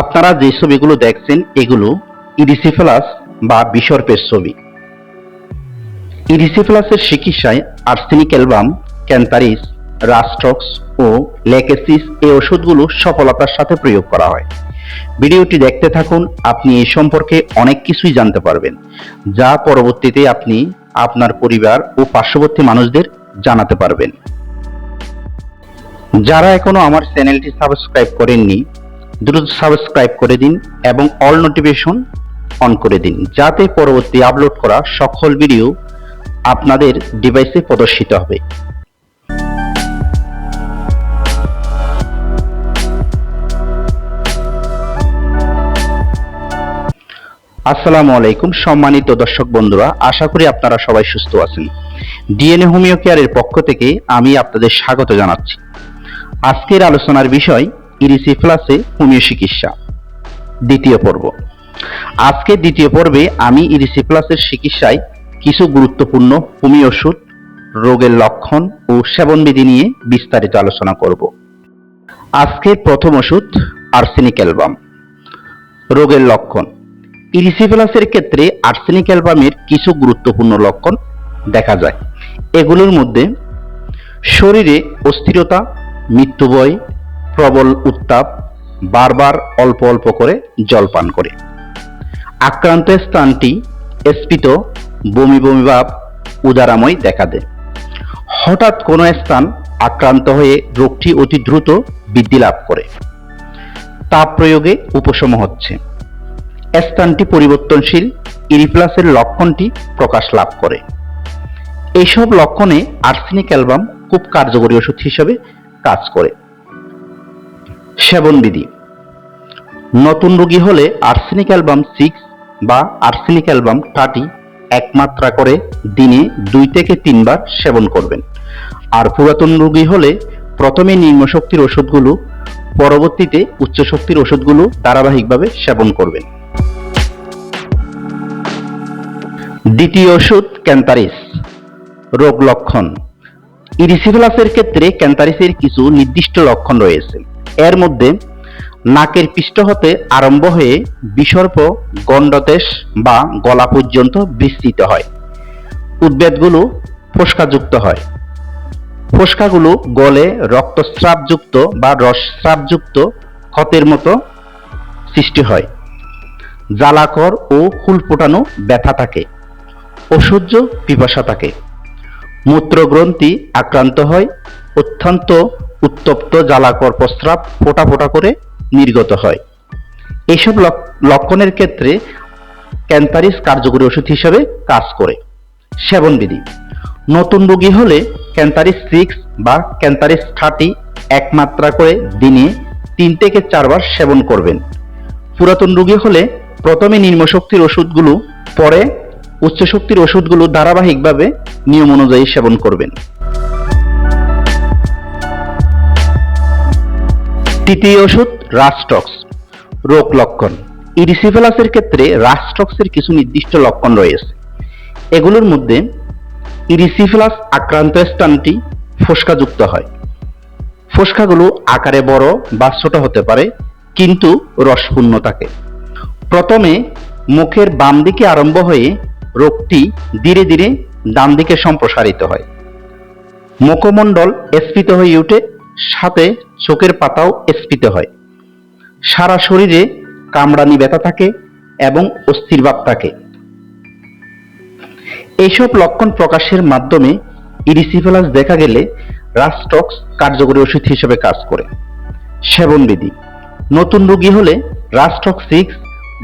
আপনারা যে ছবিগুলো দেখছেন, এগুলো ইরিসিফেলাস বা বিসর্পের ছবি। ইরিসিফেলাসের চিকিৎসায় arsenic album cantharis rhus tox ও লেকেসিস এই ওষুধগুলো সফলতার সাথে প্রয়োগ করা হয়। ভিডিওটি দেখতে থাকুন, আপনি এই সম্পর্কে অনেক কিছুই জানতে পারবেন, যা পরবর্তীতে আপনি আপনার পরিবার ও পার্শ্ববর্তী মানুষদের জানাতে পারবেন। যারা এখনও আমার চ্যানেলটি সাবস্ক্রাইব করেননি দ্রুত সাবস্ক্রাইব করে দিন এবং অল নোটিফিকেশন অন করে দিন, যাতে পরবর্তী আপলোড করা সকল ভিডিও আপনাদের ডিভাইসে প্রদর্শিত হবে। আসসালামু আলাইকুম, সম্মানিত দর্শক বন্ধুরা, আশা করি আপনারা সবাই সুস্থ আছেন। ডিএনএ হোমিও কেয়ারের পক্ষ থেকে আমি আপনাদের স্বাগত জানাচ্ছি। আজকের আলোচনার বিষয় ইরিসিফ্লাসে হোমিও চিকিৎসা। দ্বিতীয় পর্ব। আজকে দ্বিতীয় পর্বে আমি ইরিসিফ্লাসের চিকিৎসায় কিছু গুরুত্বপূর্ণ হোমিও ওষুধ, রোগের লক্ষণ ও সেবনবিধি নিয়ে বিস্তারিত আলোচনা করব। আজকের প্রথম ওষুধ আর্সেনিক অ্যালবাম। রোগের লক্ষণ। ইরিসিফেলাসের ক্ষেত্রে আর্সেনিক অ্যালবামের কিছু গুরুত্বপূর্ণ লক্ষণ দেখা যায়। এগুলোর মধ্যে শরীরে অস্থিরতা মৃত্যুভয় প্রবল উত্তাপ বারবার অল্প অল্প করে জল পান করে। আক্রান্ত স্থানটি স্ফীত বমি বমি ভাব উদারাময় দেখা দেয়। হঠাৎ কোনো স্থান আক্রান্ত হয়ে রোগটি অতি দ্রুত বৃদ্ধি লাভ করে। তাপ প্রয়োগে উপশম হচ্ছে। স্থানটি পরিবর্তনশীল ইরিপ্লাসের লক্ষণটি প্রকাশ লাভ করে। এইসব লক্ষণে আর্সেনিক অ্যালবাম খুব কার্যকরী ওষুধ হিসেবে কাজ করে। সেবনবিধি নতুন রোগী হলে আর্সেনিক অ্যালবাম সিক্স বা আর্সেনিক অ্যালবাম থার্টি এক মাত্রা করে দিনে দুই থেকে তিনবার সেবন করবেন। আর পুরাতন রোগী হলে প্রথমে নিম্ন শক্তির ওষুধগুলো, পরবর্তীতে উচ্চ শক্তির ওষুধগুলো ধারাবাহিকভাবে সেবন করবেন। দ্বিতীয় ওষুধ ক্যান্থারিস রোগ লক্ষণ। ইরিসিফেলাসের ক্ষেত্রে ক্যান্থারিসের কিছু নির্দিষ্ট লক্ষণ রয়েছে। এর মধ্যে নাকের পৃষ্ঠ হতে আরম্ভ হয়ে বিসর্প, গণ্ডদেশ বা গলা পর্যন্ত বিস্তৃত হয়। উদ্বেদগুলো ফোসকাযুক্ত হয়। ফোসকাগুলো গলে রক্তস্রাবযুক্ত বা রসস্রাবযুক্ত ক্ষতের মতো সৃষ্টি হয়। জ্বালাকর ও ফুল ফোটানো ব্যথা থাকে। অসহ্য পিপাসা থাকে। মূত্রগ্রন্থি আক্রান্ত হয়। অত্যন্ত উত্তপ্ত জ্বালাকর প্রস্রাব ফোটা ফোটা করে নির্গত হয়। এইসব লক্ষণের ক্ষেত্রে ক্যান্থারিস কার্যকরী ওষুধ হিসেবে কাজ করে। সেবনবিধি। নতুন রোগী হলে ক্যান্থারিস সিক্স বা ক্যান্থারিস থার্টি এক মাত্রা করে দিনে তিন থেকে চারবার সেবন করবেন। পুরাতন রোগী হলে প্রথমে নিম্ন শক্তির ওষুধগুলো, পরে উচ্চ শক্তির ওষুধগুলো ধারাবাহিকভাবে নিয়ম অনুযায়ী সেবন করবেন। তৃতীয় ওষুধ রাস্টক্স রোগ লক্ষণ। ইরিসিফেলাসের ক্ষেত্রে রাস্টক্সের কিছু নির্দিষ্ট লক্ষণ রয়েছে। এগুলোর মধ্যে ইরিসিফেলাস আক্রান্ত স্থানটি ফোসকাযুক্ত হয়। ফোসকাগুলো আকারে বড় বা ছোট হতে পারে, কিন্তু রসপূর্ণ থাকে। প্রথমে মুখের বাম দিকে আরম্ভ হয়ে রোগটি ধীরে ধীরে ডান দিকে সম্প্রসারিত হয়। মুখমণ্ডল স্ফীত হয়ে উঠে সাথে চোখের পাতাও স্ফীত হয়। সারা শরীরে কামড়ানি ব্যথা থাকে এবং অস্থির ভাব থাকে। এইসব লক্ষণ প্রকাশের মাধ্যমে ইরিসিফেলাস দেখা গেলে রাস্টক্স কার্যকরী ওষুধ হিসেবে কাজ করে। সেবনবিধি। নতুন রোগী হলে রাস্টক্স সিক্স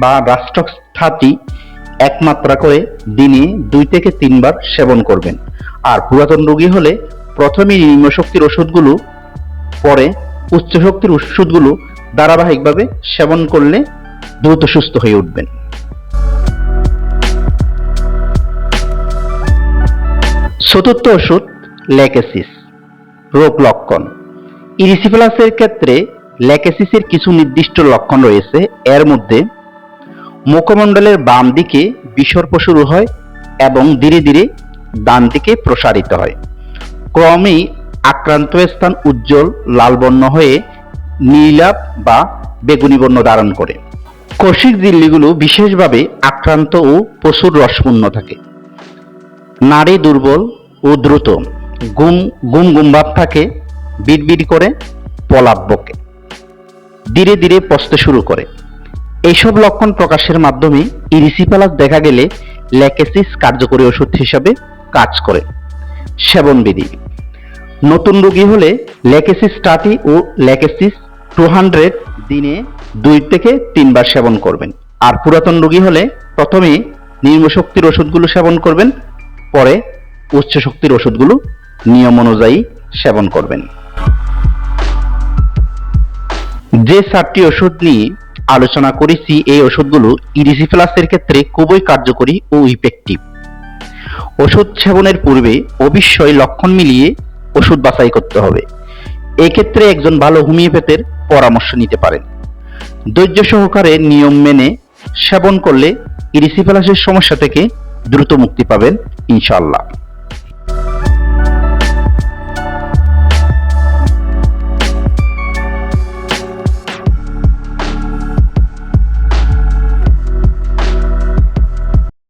বা রাস্টক্স থার্টি এক মাত্রা করে দিনে দুই থেকে তিনবার সেবন করবেন। আর পুরাতন রোগী হলে প্রথমে নিম্নশক্তির ওষুধগুলো পরে উচ্চ শক্তির ওষুধগুলো ধারাবাহিকভাবে সেবন করলে দ্রুত সুস্থ হয়ে উঠবেন। চতুর্থ ওষুধ, ল্যাকেসিস, রোগ লক্ষণ। ইরিসিফেলাসের ক্ষেত্রে ল্যাকেসিসের কিছু নির্দিষ্ট লক্ষণ রয়েছে। এর মধ্যে মুখমণ্ডলের বাম দিকে বিসর্প শুরু হয় এবং ধীরে ধীরে ডান দিকে প্রসারিত হয়। ক্রমেই আক্রান্ত স্থান উজ্জ্বল লাল বর্ণ হয়ে নীলাভ বা বেগুনি বর্ণ ধারণ করে। কৌশিক ঝিল্লিগুলো বিশেষভাবে আক্রান্ত ও প্রচুর রসপূর্ণ থাকে। নারী দুর্বল ও দ্রুত, গুম গুম গুম ভাব থাকে, বিড়বিড় করে পলাপ বকে। ধীরে ধীরে পচতে শুরু করে। এইসব লক্ষণ প্রকাশের মাধ্যমে ইরিসিপালাস দেখা গেলে ল্যাকেসিস কার্যকরী ওষুধ হিসাবে কাজ করে। সেবন বিধি নতুন রোগী হলে ল্যাকেসিস স্টাটি ও ল্যাকেসিস টু হান্ড্রেড দিনে দুই থেকে তিনবার সেবন করবেন। আর পুরাতন রোগী হলে প্রথমে নিম্ন শক্তির ওষুধগুলো সেবন করবেন, পরে উচ্চ শক্তির ওষুধগুলো নিয়ম অনুযায়ী সেবন করবেন। যে চারটি ওষুধ নিয়ে আলোচনা করেছি, এই ওষুধগুলো ইরিসিফেলাসের ক্ষেত্রে খুবই কার্যকরী ও ইফেক্টিভ ওষুধ সেবনের পূর্বে অবশ্যই লক্ষণ মিলিয়ে ওষুধ বাছাই করতে হবে। এক্ষেত্রে একজন ভালো হোমিওপ্যাথের পরামর্শ নিতে পারেন। ধৈর্য সহকারে নিয়ম মেনে সেবন করলে ইরিসিফেলাসের সমস্যা থেকে দ্রুত মুক্তি পাবেন, ইনশাআল্লাহ।